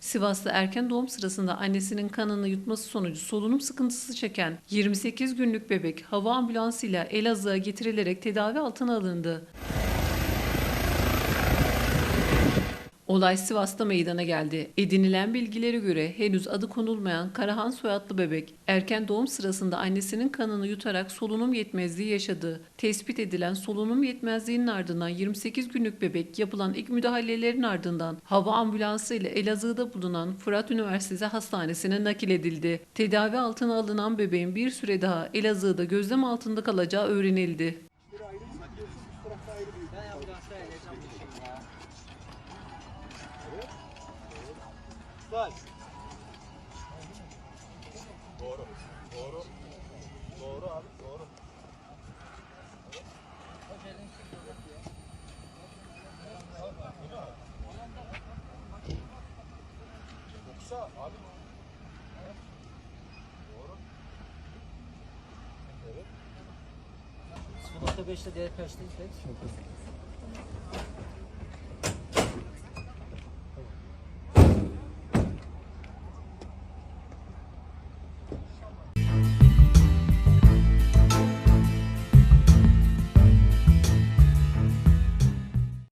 Sivas'ta erken doğum sırasında annesinin kanını yutması sonucu solunum sıkıntısı çeken 28 günlük bebek hava ambulansıyla Elazığ'a getirilerek tedavi altına alındı. Olay Sivas'ta meydana geldi. Edinilen bilgilere göre henüz adı konulmayan Karahan soyadlı bebek erken doğum sırasında annesinin kanını yutarak solunum yetmezliği yaşadı. Tespit edilen solunum yetmezliğinin ardından 28 günlük bebek yapılan ilk müdahalelerin ardından hava ambulansı ile Elazığ'da bulunan Fırat Üniversitesi Hastanesi'ne nakil edildi. Tedavi altına alınan bebeğin bir süre daha Elazığ'da gözlem altında kalacağı öğrenildi. Bak. Doğru. Doğru. Doğru abi doğru. Yoksa abi Sıfır 5'te diğer kaçtayız pek? Doğru.